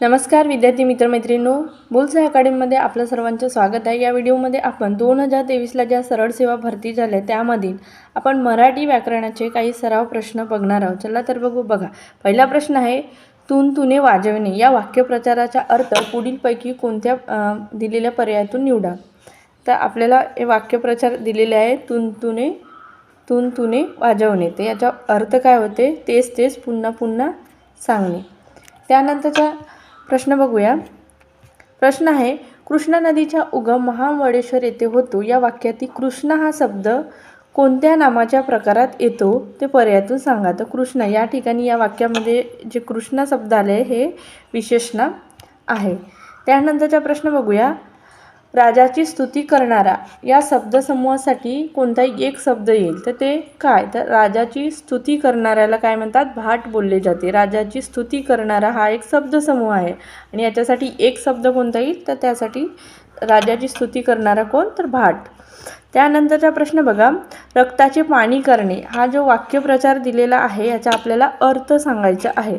नमस्कार विद्यार्थी मित्रमैत्रिणींनो. बुलसा अकॅडमीमध्ये आपलं सर्वांचं स्वागत आहे. या व्हिडिओमध्ये आपण दोन हजार तेवीसला ज्या सरळ सेवा भरती झाल्या त्यामधील आपण मराठी व्याकरणाचे काही सराव प्रश्न बघणार आहोत. चला तर बघू बघा. पहिला प्रश्न आहे तून तुने वाजवणे. या वाक्यप्रचाराचा अर्थ पुढीलपैकी कोणत्या दिलेल्या पर्यायातून निवडा. तर आपल्याला हे वाक्यप्रचार दिलेले आहे तून तुने तून तुने वाजवणे. तर याचा अर्थ काय होते? तेच तेच पुन्हा पुन्हा सांगणे. त्यानंतरच्या प्रश्न बघूया. प्रश्न आहे कृष्णा नदीचा उगम महाबळेश्वर येथे होतो. या वाक्यातील कृष्ण हा शब्द कोणत्या नामाच्या प्रकारात येतो ते पर्यायातून सांगा. तर कृष्ण या ठिकाणी या वाक्यामध्ये जे कृष्णा शब्द आले हे विशेषण आहे. त्यानंतरचा प्रश्न बघूया. राजाची स्तुती करणारा या शब्दसमूहासाठी कोणताही एक शब्द येईल. तर ते काय? तर राजाची स्तुती करणाऱ्याला काय म्हणतात? भाट बोलले जाते. राजाची स्तुती करणारा हा एक शब्दसमूह आहे. आणि याच्यासाठी एक शब्द कोणता येईल? तर त्यासाठी राजाची स्तुती करणारा कोण? तर भाट. त्यानंतरचा प्रश्न बघा. रक्ताचे पाणी करणे हा जो वाक्यप्रचार दिलेला आहे याचा आपल्याला अर्थ सांगायचा आहे.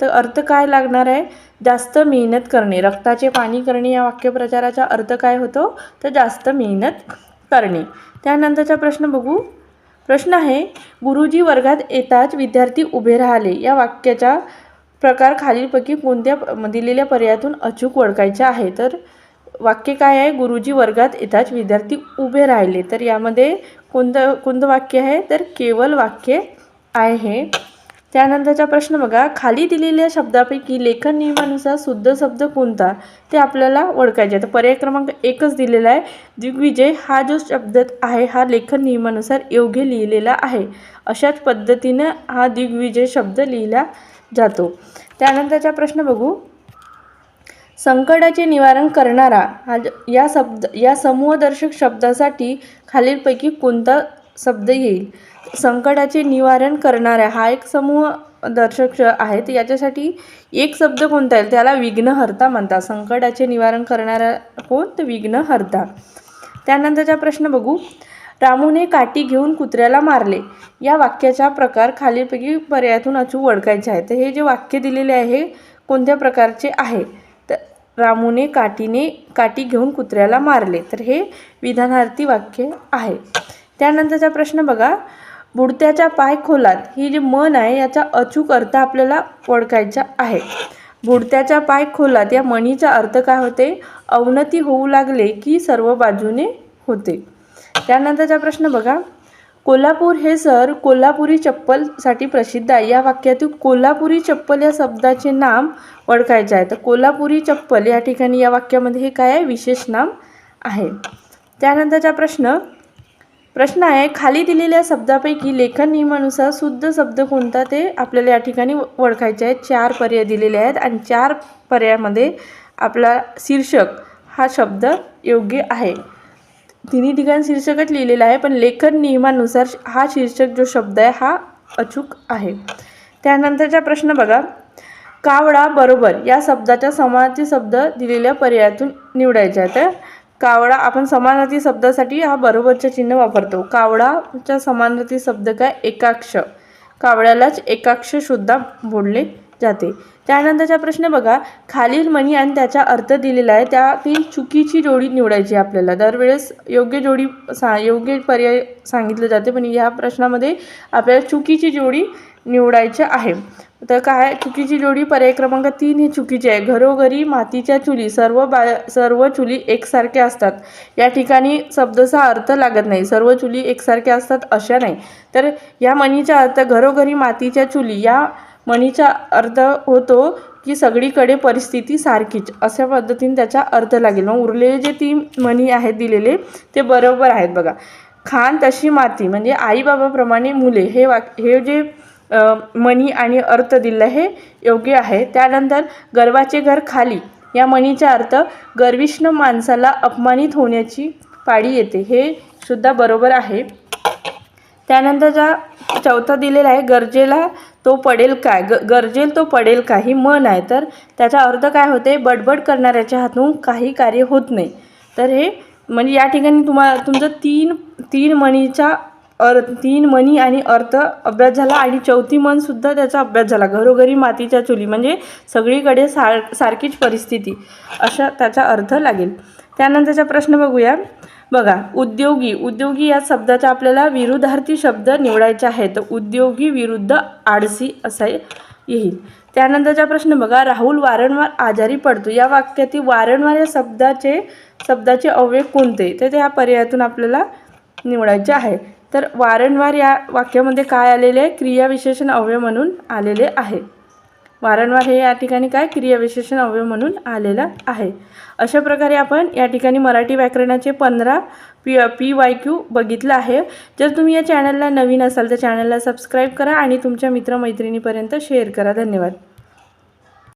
तर अर्थ काय लागणार आहे? जास्त मेहनत करणे. रक्ताचे पाणी करणे या वाक्यप्रचाराचा अर्थ काय होतो? तर जास्त मेहनत करणे. त्यानंतरचा प्रश्न बघू. प्रश्न आहे गुरुजी वर्गात येताच विद्यार्थी उभे राहिले. या वाक्याचा प्रकार खालीलपैकी कोणत्या दिलेल्या पर्यायातून अचूक ओळखायचे आहे? तर वाक्य काय आहे? गुरुजी वर्गात येताच विद्यार्थी उभे राहिले. तर यामध्ये कोणतं कोणतं वाक्य आहे? तर केवळ वाक्य आहे. त्यानंतरचा प्रश्न बघा. खाली दिलेल्या शब्दापैकी लेखन नियमानुसार शुद्ध शब्द कोणता? ते आपल्याला ओळखायचे तर पर्याय क्रमांक एकच दिलेला आहे. दिग्विजय हा जो शब्द आहे हा लेखन नियमानुसार योग्य लिहिलेला आहे. अशाच पद्धतीनं हा दिग्विजय शब्द लिहिला जातो. त्यानंतरचा प्रश्न बघू. संकटाचे निवारण करणारा हा या शब्द या समूहदर्शक शब्दासाठी खालीलपैकी कोणता शब्द येईल. संकटाचे निवारण करणारा हा एक समूह दर्शक आहेत. आहे तर याच्यासाठी एक शब्द कोणता येईल? त्याला विघ्नहर्ता म्हणतात. संकटाचे निवारण करणारा कोण? तर विघ्नहर्ता. त्यानंतरचा प्रश्न बघू. रामूने काठी घेऊन कुत्र्याला मारले. या वाक्याचा प्रकार खालीलपैकी पर्यायातून अचूक ओळखायचे आहे तर हे जे वाक्य दिलेले आहे कोणत्या प्रकारचे आहे? तर रामूने काठीने काठी घेऊन कुत्र्याला मारले. तर हे विधानार्थी वाक्य आहे. त्यानंतरचा प्रश्न बघा. बुडत्याच्या पाय खोलात ही जी मन आहे याचा अचूक अर्थ आपल्याला ओळखायचा आहे. बुडत्याच्या पाय खोलात या मणीचा अर्थ काय होते? अवनती होऊ लागले की सर्व बाजूने होते. त्यानंतरचा प्रश्न बघा. कोल्हापूर हे सर कोल्हापुरी चप्पलसाठी प्रसिद्ध आहे. या वाक्यातील कोल्हापुरी चप्पल या शब्दाचे नाम ओळखायचे आहे. तर कोल्हापुरी चप्पल या ठिकाणी या वाक्यामध्ये हे काय आहे? विशेष नाम आहे. त्यानंतरचा प्रश्न प्रश्न आहे खाली दिलेल्या शब्दापैकी लेखन नियमानुसार शुद्ध शब्द कोणता ते आपल्याला या ठिकाणी ओळखायचे आहेत. चार पर्याय दिलेले आहेत आणि चार पर्यायामध्ये आपला शीर्षक हा शब्द योग्य आहे. तिन्ही ठिकाणी शीर्षकच लिहिलेलं आहे पण लेखन नियमानुसार हा शीर्षक जो शब्द आहे हा अचूक आहे. त्यानंतरचा प्रश्न बघा. कावडा बरोबर या शब्दाच्या समानार्थी शब्द दिलेल्या पर्यायातून निवडायचे आहे तर कावडा आपण समानार्थी शब्दासाठी हा बरोबरचं चिन्ह वापरतो. कावडाच्या समानार्थी शब्द काय? एकाक्ष. कावड्यालाच एकाक्ष सुद्धा बोलले जाते. त्यानंतरचा प्रश्न बघा. खालील म्हणी आणि त्याचा अर्थ दिलेला आहे. त्यातील चुकीची जोडी निवडायची आहे आपल्याला. दरवेळेस योग्य जोडी सा योग्य पर्याय सांगितले जाते. पण या प्रश्नामध्ये आपल्याला चुकीची जोडी निवडायची आहे. तर काय चुकीची जोडी पर्याय क्रमांक तीन ही चुकीची आहे. घरोघरी मातीच्या चुली सर्व बा सर्व चुली एकसारख्या असतात. या ठिकाणी शब्दचा अर्थ लागत नाही. सर्व चुली एकसारख्या असतात अशा नाही. तर या म्हणीचा अर्थ घरोघरी मातीच्या चुली या म्हणीचा अर्थ होतो की सगळीकडे परिस्थिती सारखीच. अशा पद्धतीने त्याचा अर्थ लागेल. मग उरलेले जे तीन म्हणी आहेत दिलेले ते बरोबर आहेत बघा. खान तशी माती म्हणजे आईबाबाप्रमाणे मुले हे वाक हे जे मणी आणि अर्थ दिलं हे योग्य आहे. त्यानंतर गर्वाचे घर खाली. या म्हणीचा अर्थ गर्विष्ण माणसाला अपमानित होण्याची पाळी येते. हे सुद्धा बरोबर आहे. त्यानंतरचा चौथा दिलेला आहे गरजेला तो पडेल काय? ग गरजेल तो पडेल का ही मन आहे. तर त्याचा अर्थ काय होते? बडबड करणाऱ्याच्या हातून काही कार्य होत नाही. तर हे म्हणजे या ठिकाणी तुम्हाला तुमचं तीन तीन मणीचा अर तीन मनी आणि अर्थ अभ्यास झाला आणि चौथी मनसुद्धा त्याचा अभ्यास झाला. घरोघरी मातीच्या चुली म्हणजे सगळीकडे सार सारखीच परिस्थिती. अशा त्याचा अर्थ लागेल. त्यानंतरचा प्रश्न बघूया. बघा उद्योगी उद्योगी या शब्दाचा आपल्याला विरुद्धार्थी शब्द निवडायचे आहे तर उद्योगी विरुद्ध आळसी असा येईल. त्यानंतरचा प्रश्न बघा. राहुल वारंवार आजारी पडतो. या वाक्यातील वारंवार या शब्दाचे शब्दाचे अवयव कोणते? तर त्या पर्यायातून आपल्याला निवडायचे आहे. तर वारंवार या वाक्यामध्ये काय आलेले आहे? क्रियाविशेषण अव्यय म्हणून आलेले आहे. वारंवार हे या ठिकाणी काय? क्रियाविशेषण अव्यय म्हणून आलेलं आहे. अशा प्रकारे आपण या ठिकाणी मराठी व्याकरणाचे पंधरा पी पी वाय क्यू बघितलं आहे. जर तुम्ही या चॅनलला नवीन असाल तर चॅनलला सबस्क्राईब करा आणि तुमच्या मित्रमैत्रिणीपर्यंत शेअर करा. धन्यवाद.